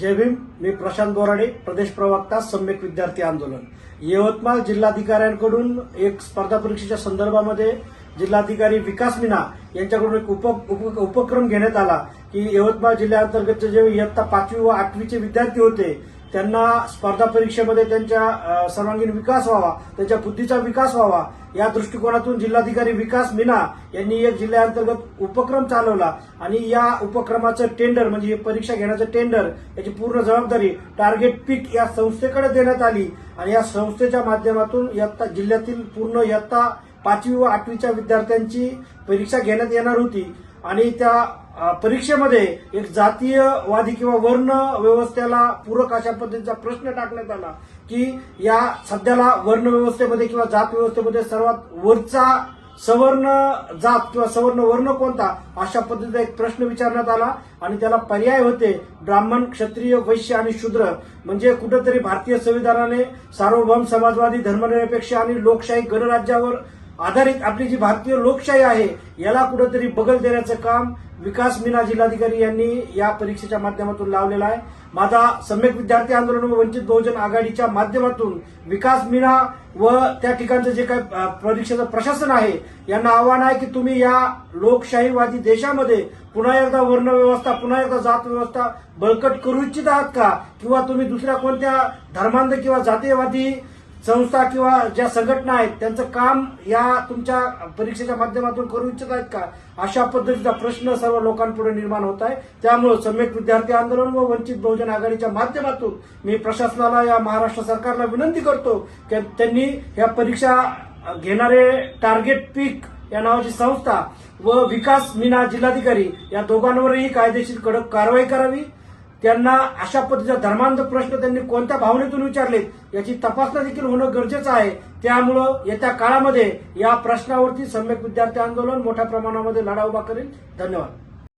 जय भीम मी प्रशांत बोराडे प्रदेश प्रवक्ता सम्यक विद्यार्थी आंदोलन. यवतमाळ जिल्हाधिकाऱ्यांकडून एक स्पर्धा परीक्षेच्या संदर्भामध्ये जिल्हाधिकारी विकास मीना यांच्याकडून एक उप, उप, उपक्रम घेण्यात आला की यवतमाळ जिल्ह्याअंतर्गतचे जे इयत्ता पाचवी व आठवीचे विद्यार्थी होते त्यांना स्पर्धा परीक्षेमध्ये त्यांच्या सर्वांगीण विकास व्हावा त्यांच्या बुद्धीचा विकास व्हावा या दृष्टिकोनातून जिल्हाधिकारी विकास मीना यांनी एक जिल्ह्याअंतर्गत उपक्रम चालवला आणि या उपक्रमाचं टेंडर म्हणजे परीक्षा घेण्याचं टेंडर याची पूर्ण जबाबदारी टार्गेट पीक या संस्थेकडे देण्यात आली. आणि या संस्थेच्या माध्यमातून इयत्ता जिल्ह्यातील पूर्ण इयत्ता पाचवी व आठवीच्या विद्यार्थ्यांची परीक्षा घेण्यात येणार होती. आणि त्या परीक्षेमध्ये एक जातीयवादी किंवा वर्ण व्यवस्थेला पूरक अशा पद्धतीचा प्रश्न टाकण्यात आला की या सध्याला वर्ण व्यवस्थेमध्ये किंवा जात व्यवस्थेमध्ये सर्वात वरचा सवर्ण जात किंवा सवर्ण वर्ण कोणता अशा पद्धतीचा एक प्रश्न विचारण्यात आला आणि त्याला पर्याय होते ब्राह्मण क्षत्रिय वैश्य आणि शूद्र. म्हणजे कुठंतरी भारतीय संविधानाने सार्वभौम समाजवादी धर्मनिरपेक्ष आणि लोकशाही गणराज्यावर आधारित आपली जी भारतीय लोकशाही आहे याला कुठंतरी बगल देण्याचं काम विकास मीना जिल्हाधिकारी यांनी या परीक्षेच्या माध्यमातून लावलेला आहे. माझा सम्यक विद्यार्थी आंदोलन व वंचित बहुजन आघाडीच्या माध्यमातून विकास मीना व त्या ठिकाणचं जे काही परीक्षेचं प्रशासन आहे यांना आव्हान आहे की तुम्ही या लोकशाहीवादी देशामध्ये पुन्हा एकदा वर्णव्यवस्था पुन्हा एकदा जात व्यवस्था बळकट करू इच्छित आहात का? किंवा तुम्ही दुसऱ्या कोणत्या धर्मांध किंवा जातीयवादी संस्था किंवा ज्या संघटना आहेत त्यांचं काम या तुमच्या परीक्षेच्या माध्यमातून करू इच्छित आहेत का? अशा पद्धतीचा प्रश्न सर्व लोकांपुढे निर्माण होत आहे. त्यामुळे सम्यक विद्यार्थी आंदोलन व वंचित बहुजन आघाडीच्या माध्यमातून मी प्रशासनाला या महाराष्ट्र सरकारला विनंती करतो की त्यांनी ह्या परीक्षा घेणारे टार्गेट पीक या नावाची संस्था व विकास मीना जिल्हाधिकारी या दोघांवरही कायदेशीर कडक कारवाई करावी. त्यांना अशा पद्धतीचा धर्मांध प्रश्न त्यांनी कोणत्या भावनेतून विचारलेत याची तपासणी देखील होणं गरजेचं आहे. त्यामुळं येत्या काळामध्ये या प्रश्नावरती सम्यक विद्यार्थी आंदोलन मोठ्या प्रमाणामध्ये लढा उभा करेल. धन्यवाद.